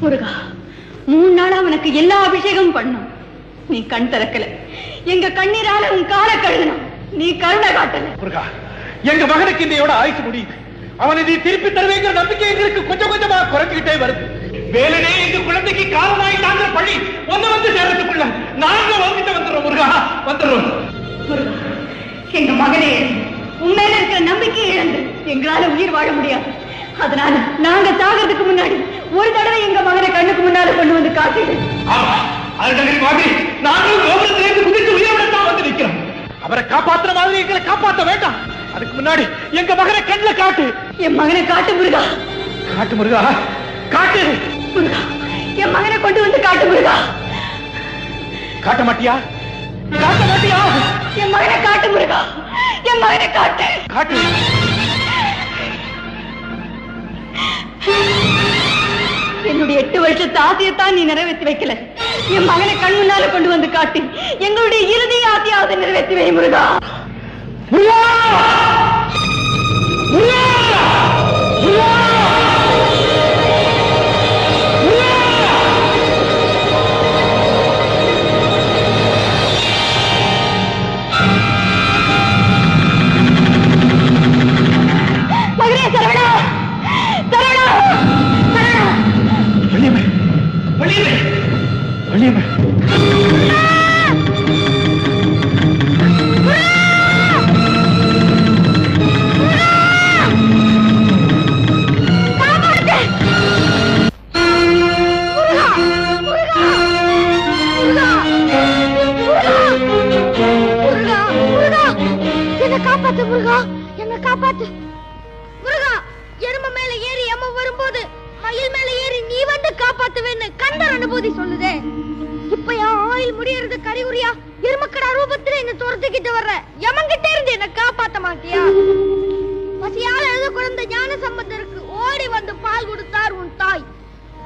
முருகா மூணு நாளா உனக்கு எல்லா அபிஷேகமும் பண்ணோம். நீ கண் திறக்கல. எங்க கண்ணீரால உன் கால கழுவினோம். நீ கருணை காட்டல. முருகா எங்க மகனுக்கு இதையோட ஆயுசு முடியுது. அவனை நீ திருப்பி தருவேங்கிற நம்பிக்கை எங்களுக்கு கொஞ்சம் கொஞ்சமா குறைஞ்சுக்கிட்டே வருது. வேலனே எங்க குழந்தைக்கு காரணமாய் தாங்கிற பழி. ஒண்ணு வந்து சேர்றதுக்குள்ள நாங்க வந்துட்டு வந்துடுறோம் முருகா. வந்துடுறோம். எங்க மகனே உண்மையில இருக்கிற நம்பிக்கை இழந்து எங்களால உயிர் வாழ முடியாது. அதனால நாங்க சாகிறதுக்கு முன்னாடி ஒரு தடவை எங்க மகனை கண்ணுக்கு முன்னால கொண்டு வந்து காட்டிடு ஆமா அருணகிரி மாதிரி நாங்களும் கோபுரத்திலிருந்து குதித்து உயிரோட தான் வந்து நிக்கிறோம் அவரை காப்பாத்துற மாதிரி எங்களை காப்பாத்த வேண்டாம். அதுக்கு முன்னாடி எங்க மகனை கண்ணுல காட்டு. என் மகனை காட்டு முருகா. காட்டு முருகா. காட்டு. முருகா என் மகனை கொண்டு வந்து காட்டு முருகா. காட்ட மாட்டியா? காட்ட மாட்டியா? என் மகனை காட்டு முருகா. என் மகனை காட்டு. காட்டு. எட்டு வருஷத்து ஆசையத்தான் நீ நிறைவேற்றி வைக்கல. என் மகனை கண் முன்னால கொண்டு வந்து காட்டி எங்களுடைய இறுதி ஆசையாவது நிறைவேற்றி வை முருகா. முருகா! முருகா! காப்பாத்து முருகா. என்ன காப்பாத்து. முருகா எரும மேல ஏறி எம்ம வரும்போது மயில் மேல ஏறி நீ வந்து காப்பாத்துவேன்னு கந்தர் அனுபூதி சொல்லுதே. இப்பயா ஆயில் முடியறது கரிகுரியா? எருமக்கடா ரூபத்துல என்ன துரத்துக்கிட்டு வர்ற. எமங்கிட்ட இருந்து என்ன காப்பாத்த மாட்டியா? பசியால எழுத குழந்தை ஞான சம்பந்தருக்கு ஓடி வந்து பால் கொடுத்தார் உன் தாய்.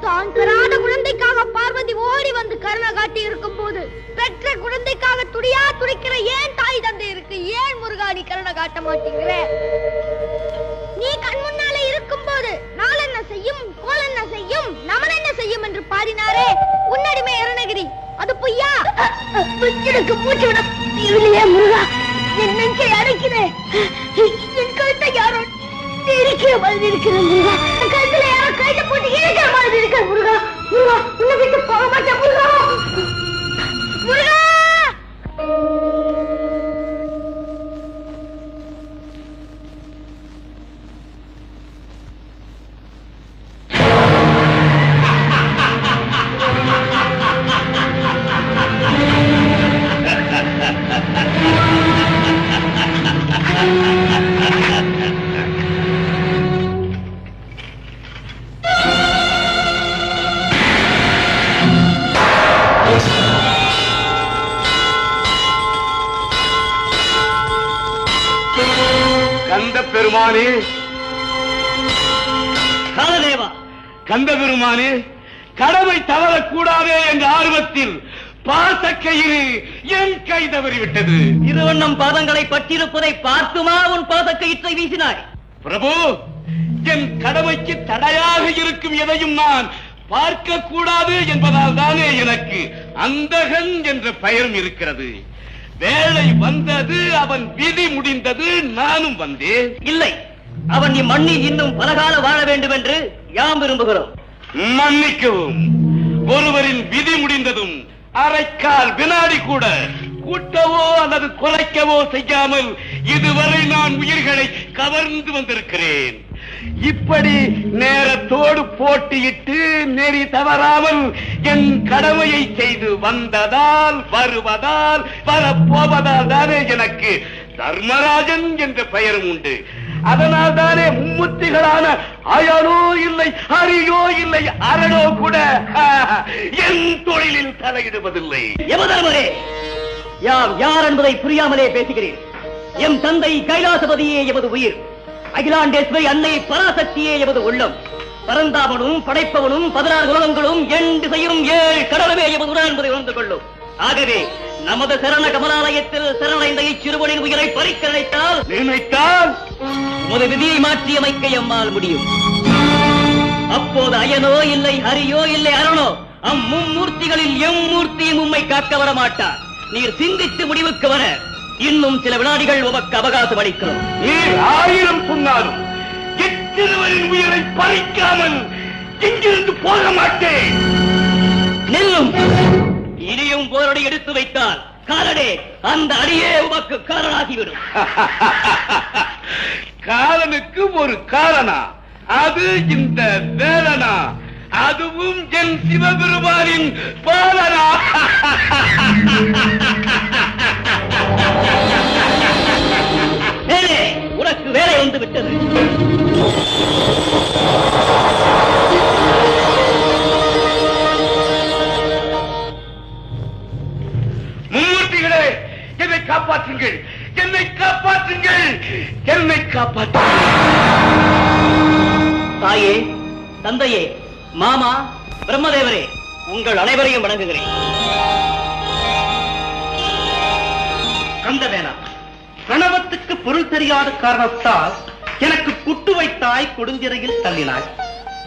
தான் பெறாத குழந்தைக்காக பார்வதி ஓடி வந்து கருணை காட்டி இருக்கும் போது பெற்ற குழந்தைக்காக துடியா துடிக்கிற ஏன் தாய் தந்தை இருக்கு ஏன் முருகா நீ கருணை காட்ட மாட்டேங்கிற நீ கண் முன்னாலே இருக்கும் போது நாள் என்ன செய்யும் கோல் என்ன செய்யும் நமன் என்ன செய்யும் என்று பாடினாரே? உன்னடிமை அருணகிரி அது பொய்யா? எனக்கு மூச்சு விட இல்லையே முருகா. என் நெஞ்சை அடைக்கிறேன் என் கழுத்தை யாரோ இருக்கிற மாதிரி இருக்கிற முருகா. என் கழுத்துல யாரோ கையில போட்டு இருக்கிற மாதிரி இருக்கிற முருகா. முருகா உன்னை விட்டு போக மாட்டேன் முருகா. பெருமானே காலதேவா. கந்த பெருமானே கடமை தவறக்கூடாதே என்ற ஆர்வத்தில் பாசக்கயிறு என் கை தவறிவிட்டது. திருவண்ணம் பாதங்களை பற்றிருப்பதை பார்த்துமா உன் பாதக்கயிற்றை வீசினாய்? பிரபு என் கடமைக்கு தடையாக இருக்கும் எதையும் நான் பார்க்க கூடாது என்பதால் தானே எனக்கு அந்தகன் என்ற பெயரும் இருக்கிறது. வேலை வந்தது அவன் விதி முடிந்தது நானும் வந்தேன். இல்லை. அவன் இம்மண்ணில் இன்னும் பலகால வாழ வேண்டும் என்று யாம் விரும்புகிறோம். மன்னிக்கவும். ஒருவரின் விதி முடிந்ததும் அரைக்கால் வினாடி கூட கூட்டவோ அல்லது குறைக்கவோ செய்யாமல் இதுவரை நான் உயிர்களை கவர்ந்து வந்திருக்கிறேன். இப்படி நேரத்தோடு போட்டியிட்டு நெறி தவறாமல் என் கடமையை செய்து வந்ததால் வருவதால் வரப்போவதால் தானே எனக்கு தர்மராஜன் என்ற பெயரும் உண்டு. அதனால் தானே மும்முத்திகளான அயனோ இல்லை அரியோ இல்லை அரணோ கூட என் தொழிலில் தலையிடுவதில்லை. யமதர்மரே யாம் யார் என்பதை புரியாமலே பேசுகிறேன் எம் தந்தை கைலாசபதியே எமது உயிர். அகிலாண்டேஸ்வரி அன்னை பராசக்தியே எமது உள்ளம். பரந்தாமனும் படைப்பவனும் பதினாறு உலகங்களும் எண் திசையும் ஏழு கடலுமே எமது உடன் என்பதை உணர்ந்து கொள்ளும். ஆகவே நமது சரண கமலாலயத்தில் சரணடைந்த இச்சிறுவனின் உயிரை பறிக்க நினைத்தால் நினைத்தால் உமது விதியை மாற்றி அமைக்க எம்மால் முடியும். அப்போது அயனோ இல்லை ஹரியோ இல்லை அரணோ அம்மும்மூர்த்திகளில் எம்மூர்த்தியும் உம்மை காக்க வர மாட்டார் நீர் சிந்தித்து முடிவுக்கு வர இன்னும் சில வினாடிகள் உமக்கு அவகாசம் அளிக்கிறோம். நீர் ஆயிரம் சொன்னாலும் எத்திருவரின் உயிரை பறிக்காமல் இங்கிருந்து போக மாட்டேன். நெல்லும். இனியும் போரடி எடுத்து வைத்தால் காலடே அந்த அடியே உமக்கு காரணாகிவிடும் காலனுக்கு ஒரு காரணா அது இந்த வேலனா? அதுவும் என் சிவபெருமானின் பாலனா? வணங்குகிறேன் கந்தவேலா பிரணவத்துக்கு பொருள் தெரியாத காரணத்தால் எனக்கு குட்டு வைத்தாய் கொடுஞ்சிறையில் தள்ளினாய்.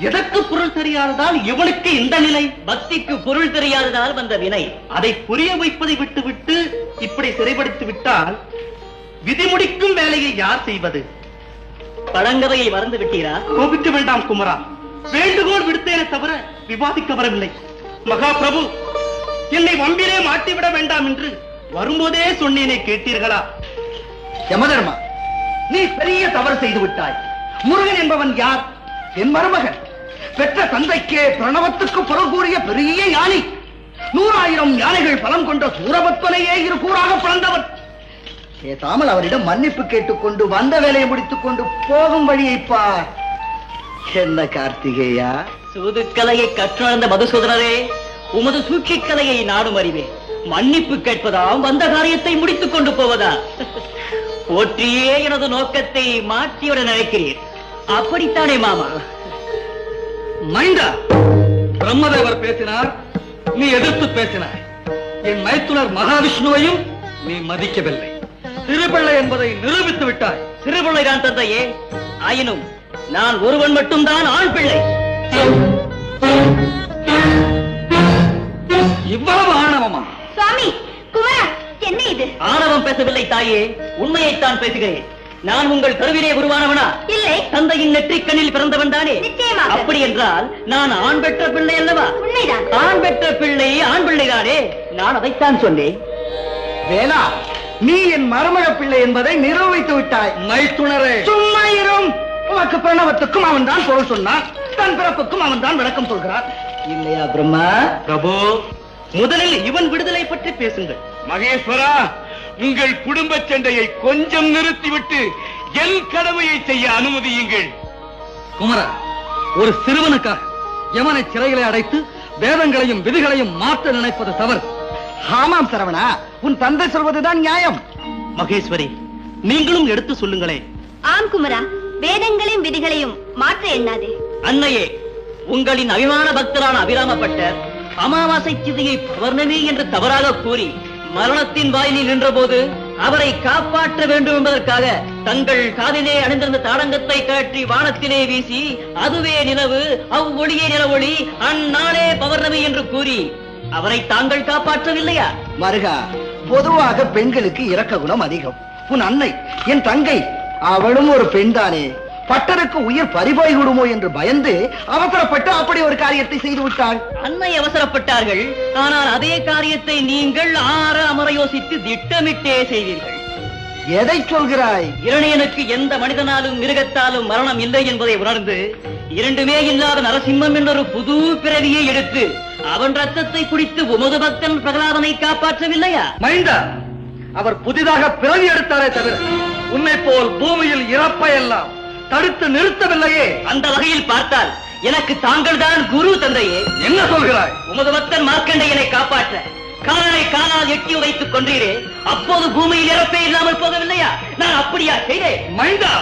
எதற்கு பொருள் தெரியாததால் இவனுக்கு இந்த நிலை? பக்திக்கு பொருள் தெரியாததால் வந்த வினை. அதை புரிய வைப்பதை விட்டுவிட்டு இப்படி சிறைப்படுத்தி விட்டால் விதிமுடிக்கும் வேலையை யார் செய்வது? பழங்கதையை மறந்து விட்டீரா? கோபிக்க வேண்டாம் குமரா. வேண்டுகோள் விடுத்தேனே தவிர விவாதிக்க வரவில்லை. மகாபிரபு என்னை வம்பிலே மாட்டிவிட வேண்டாம் என்று வரும்போதே சொன்னேனே கேட்டீர்களா? யமதர்மா நீ பெரிய தவறு செய்து விட்டாய். முருகன் என்பவன் யார்? என் மருமகன். பெற்ற தந்தைக்கே பிரணவத்துக்கு பொருள் கூறிய பெரிய யானை நூறாயிரம் யானைகள் பலம் கொண்ட சூரபத்மனையே இரு கூறாக பிறந்தவன். பேசாமல் அவரிடம் மன்னிப்பு கேட்டுக்கொண்டு வந்த வேலையை முடித்துக் கொண்டு போகும் வழியை பார். என்ன கார்த்திகேயா? சூதுக்கலையை கற்றுணர்ந்த மதுசூதனரே உமது சூழ்ச்சிக் கலையை நானும் அறிவேன் மன்னிப்பு கேட்பதாம் வந்த காரியத்தை முடித்துக் கொண்டு போவதா? போற்றியே எனது நோக்கத்தை மாற்றிவிட நினைக்கிறீர். அப்படித்தானே மாமா? மைண்டா பிரம்மதேவர் பேசினார் நீ எதிர்த்து பேசினாய். என் மைத்துனர் மகாவிஷ்ணுவையும் நீ மதிக்கவில்லை. திருப்பிள்ளை என்பதை நிரூபித்து விட்டாய் சிறுபிள்ளைதான் தந்தையே. ஆயினும் நான் ஒருவன் மட்டும்தான் ஆண் பிள்ளை. இவ்வளவு ஆணவமா? சுவாமி குமரா என்ன இது? ஆணவம் பேசவில்லை தாயே உண்மையைத்தான் பேசுகிறேன். நான் உங்கள் கருவிலே உருவானவனா? இல்லை. தந்தையின் நெற்றிக் கண்ணில் பிறந்தவன் தானே. அப்படி என்றால் நான் ஆண் பெற்ற பிள்ளை அல்லவா? உண்மைதான். ஆண் பெற்ற பிள்ளை ஆண் பிள்ளைதானே நான் அதைத்தான் சொன்னேன். வேலா நீ என் மருமக பிள்ளை என்பதை நிரூபித்து விட்டாய். மைத்துணரே சும்மா இரும் உனக்கு பிரணவத்துக்கும் அவன் தான் பொருள் சொன்னான். தன் பிறப்புக்கும் அவன் தான் விளக்கம் சொல்கிறான் இல்லையா பிரம்மா? பிரபு. முதலில் இவன் விடுதலை பற்றி பேசுங்கள். மகேஸ்வரா உங்கள் குடும்ப சண்டையை கொஞ்சம் நிறுத்திவிட்டு என் கடமையை செய்ய அனுமதியுங்கள். குமரா ஒரு சிறுவனுக்காக யமனை சிறைகளை அடைத்து வேதங்களையும் விதிகளையும் மாற்ற நினைப்பது தவறு. ஆமாம் சரவணா. உன் தந்தை சொல்வதுதான் நியாயம். மகேஸ்வரி நீங்களும் எடுத்து சொல்லுங்களே. ஆம் குமரா. வேதங்களையும் விதிகளையும் மாற்ற எண்ணாதே. அன்னையே உங்களின் அபிமான பக்தரான அபிராமப்பட்டர் அமாவாசை திதியை பௌர்ணமி என்று தவறாக கூறி மரணத்தின் வாயிலில் நின்றபோது அவரை காப்பாற்ற வேண்டும் என்பதற்காக தங்கள் காதிலே அணிந்திருந்த தாடங்கத்தை கழற்றி வானத்திலே வீசி அதுவே நிலவு அவ்வொழியே நிலவொளி அந்நாளே பௌர்ணமி என்று கூறி அவரை தாங்கள் காப்பாற்றவில்லையா? மருகா பொதுவாக பெண்களுக்கு இரக்க குணம் அதிகம். உன் அன்னை என் தங்கை அவளும் ஒரு பெண்தானே. பட்டருக்கு உயிர் பறிபோய் விடுமோ என்று பயந்து அவசரப்பட்டு அப்படி ஒரு காரியத்தை செய்து விட்டாள். அன்னை அவசரப்பட்டார்கள். ஆனால் அதே காரியத்தை நீங்கள் ஆற அமர யோசித்து திட்டமிட்டே செய்தீர்கள் எதை சொல்கிறாய்? இரணியனுக்கு எந்த மனிதனாலும் மிருகத்தாலும் மரணம் இல்லை என்பதை உணர்ந்து இரண்டுமே இல்லாத நரசிம்மம் என்றொரு புது பிறவியை எடுத்து அவன் ரத்தத்தை குடித்து உமது பக்தன் பிரகலாதனை காப்பாற்றவில்லையா? மைந்தா அவர் புதிதாக பிறவி எடுத்தாரே தவிர உன்னை போல் பூமியில் இறப்பை எல்லாம் தடுத்து நிறுத்தவில்லையே. அந்த வகையில் பார்த்தால் எனக்கு தாங்கள் தான் குரு தந்தையே. என்ன சொல்கிறாய்? உமது பக்தன் மார்க்கண்டையனை காப்பாற்ற காலனை காலால் எட்டி வைத்துக் கொன்றீரே. அப்போது பூமியில் இறப்பே இல்லாமல் போகவில்லையா? நான் அப்படியா செய்தேன். மைந்தா!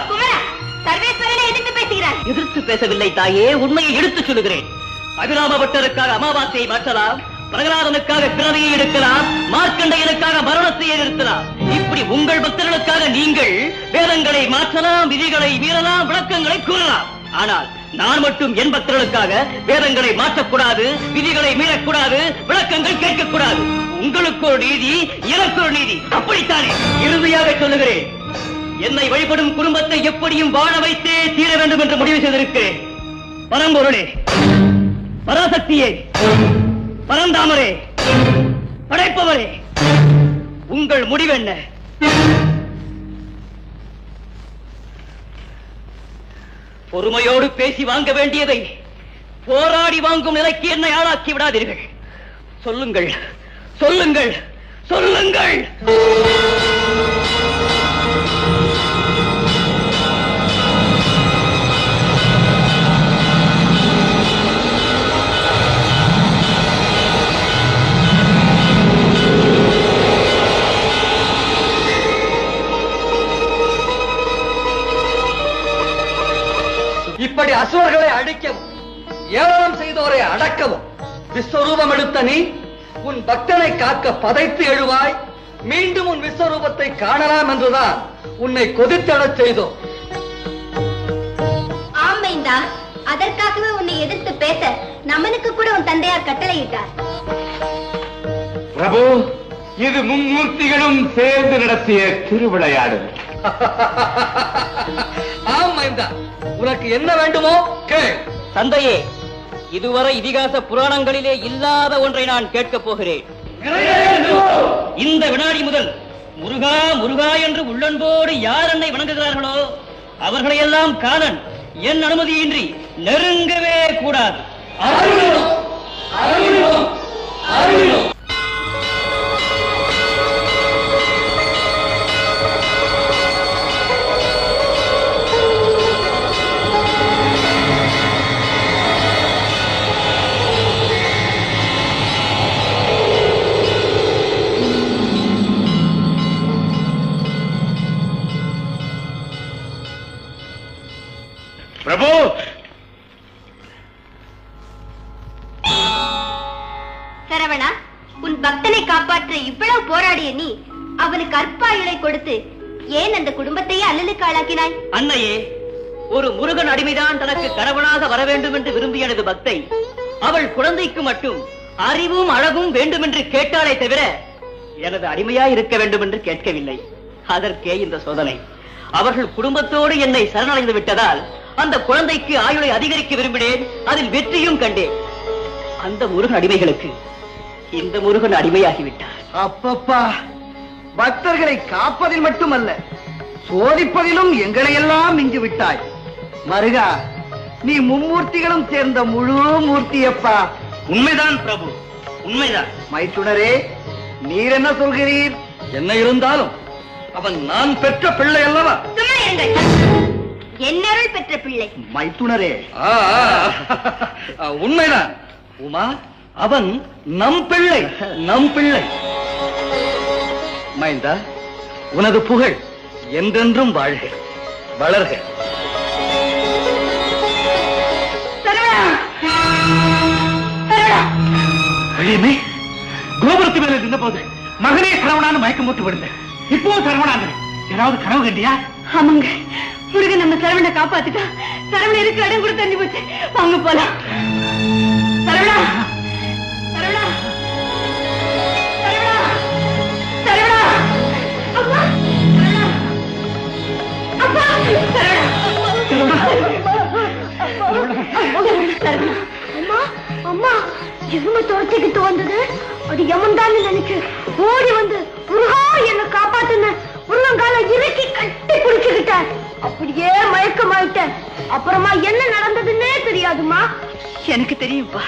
சர்வேஸ்வரனை எதிர்த்து பேசுகிறார் எதிர்த்து பேசவில்லை தாயே உண்மையை எடுத்துச் சொல்லுகிறேன். அபிராம பட்டருக்காக அமாவாசையை மாற்றலாம். பிரகலாதனுக்காக பிறவியை எடுக்கலாம் மார்க்கண்டையனுக்காக மரணத்தை நிறுத்தலாம் இப்படி உங்கள் பக்தர்களுக்காக நீங்கள் வேதங்களை மாற்றலாம் விதிகளை மீறலாம் விளக்கங்களை கூறலாம். ஆனால் நான் மட்டும் என் பக்தர்களுக்காக வேதங்களை மாற்றக்கூடாது விதிகளை மீறக்கூடாது விளக்கங்கள் கேட்கக்கூடாது. உங்களுக்கு ஒரு நீதி எனக்கு ஒரு நீதி. அப்படித்தானே? இறுதியாக சொல்லுகிறேன். என்னை வழிபடும் குடும்பத்தை எப்படியும் வாழ வைத்தே தீர வேண்டும் என்று முடிவு செய்திருக்கிறேன். பரம்பொருளே பராசக்தியே. பரந்தாமரே படைப்பவரே உங்கள் முடிவென்ன பொறுமையோடு பேசி வாங்க வேண்டியதை போராடி வாங்கும் நிலைக்கு என்னை ஆளாக்கி விடாதீர்கள். சொல்லுங்கள் சொல்லுங்கள் சொல்லுங்கள்! விஸ்வரூபம் எடுத்த நீ உன் பக்தனை காக்க பதைத்து எழுவாய். மீண்டும் உன் விஸ்வரூபத்தை காணலாம் என்றுதான் உன்னை கொதித்தெழச் செய்தோம். ஆமைந்தா அதற்காகவே உன்னை எதிர்த்து பேச நமனுக்கு கூட உன் தந்தையார் கட்டளையிட்டார். பிரபு இது மும்மூர்த்திகளும் சேர்ந்து நடத்திய திருவிளையாடு ஆம் மைந்தா உனக்கு என்ன வேண்டுமோ கேள். தந்தையே இதுவரை இதிகாச புராணங்களிலே இல்லாத ஒன்றை நான் கேட்கப் போகிறேன். இந்த வினாடி முதல் முருகா முருகா என்று உள்ளன்போடு யார் என்னை வணங்குகிறார்களோ அவர்களையெல்லாம் காலன் என் அனுமதியின்றி நெருங்கவே கூடாது. பிரபு! சரவணா உன் பக்தனை காப்பாற்ற இவ்வளவு போராடிய நீ அவனுக்கு அற்பாயுளை கொடுத்து ஏன் அந்த குடும்பத்தையே அல்லலுக்கு ஆளாக்கினாய்? அன்னையே ஒரு முருகன் அடிமைதான் தனக்கு கணவனாக வர வேண்டும் என்று விரும்பிய எனது பக்தை அவள் குழந்தைக்கு மட்டும் அறிவும் அழகும் வேண்டும் என்று கேட்டாலே தவிர எனது அடிமையாய் இருக்க வேண்டும் என்று கேட்கவில்லை. அதற்கே இந்த சோதனை. அவர்கள் குடும்பத்தோடு என்னை சரணடைந்து விட்டதால் அந்த குழந்தைக்கு ஆயுளை அதிகரிக்க விரும்பினேன். அதில் வெற்றியும் கண்டேன். அந்த முருகன் அடிமைகளுக்கு இந்த முருகன் அடிமையாகிவிட்டார். அப்பப்பா பக்தர்களை காப்பதில் மட்டுமல்ல சோதிப்பதிலும் எங்களை எல்லாம் மிஞ்சு விட்டாய். மருகா நீ மும்மூர்த்திகளும் சேர்ந்த முழு மூர்த்தியப்பா. உண்மைதான் பிரபு உண்மைதான். மைத்துனரே நீர் என்ன சொல்கிறீர்? என்ன இருந்தாலும் அவன் நான் பெற்ற பிள்ளை அல்லவா? என்னருள் பெற்ற பிள்ளை. மைத்துனரே. உண்மைதான். உமா அவன் நம் பிள்ளை நம் பிள்ளை. மைந்தா உனது புகழ் என்றென்றும் வாழ்க வளர்க. வெளியுமே கோபுரத்து மேல நின்ற போது மகனே சரவணான்னு மயக்கம் போட்டு விழுந்தேன். இப்பவும் சரவணாங்க ஏதாவது கனவு கண்டியா? ஆமாங்க. முருகன் நம்ம சரவணை காப்பாத்திட்டா சரவணை இருக்கிற இடம் கூட தண்ணி போச்சு? வாங்க போலாம். சரவணா சரவணா சரவணா சரவணா. அப்பா அப்பா சரவணா. அம்மா அம்மா எருமை துரத்திக்கிட்டு வந்தது. அது யமன் தான் நினைச்சு ஓடி வந்து முருகா என்ன காப்பாத்துன முருகங்கால இறுக்கி கட்டி பிடிச்சுக்கிட்டேன் அப்படியே மயக்கமாயிட்டேன். அப்புறமா என்ன நடந்ததுன்னே தெரியாதுமா எனக்கு தெரியும்பா.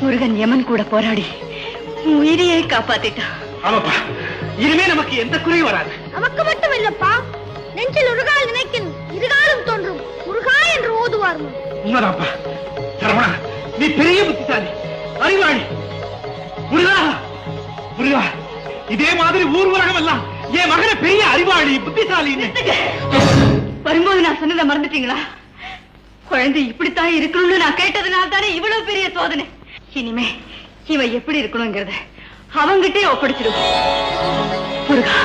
முருகன் யமன் கூட போராடி உயிரையே காப்பாத்திட்டான். ஆமாப்பா. இனிமே நமக்கு எந்த குறையும் வராது. நமக்கு மட்டும் இல்லப்பா. நெஞ்சில் உருகால் நினைக்கும் இருகாலும் தோன்றும். முருகா என்று ஓதுவார் உண்மைதான்ப்பா. சரவணா நீ பெரிய புத்திசாலி. அறிவாளி. முருகா முருகா இதே மாதிரி ஊர் உலகம் எல்லாம் என் மகனை பெரிய அறிவாளி புத்திசாலி வரும்போது நான் சொன்னதை மறந்துட்டீங்களா? குழந்தை இப்படித்தான் இருக்கணும்னு நான் கேட்டதுனால தானே இவ்வளவு பெரிய சோதனை. இனிமே இவன் எப்படி இருக்கணுங்கிறத அவங்கிட்டே ஒப்படைச்சிடுவோம். முருகா.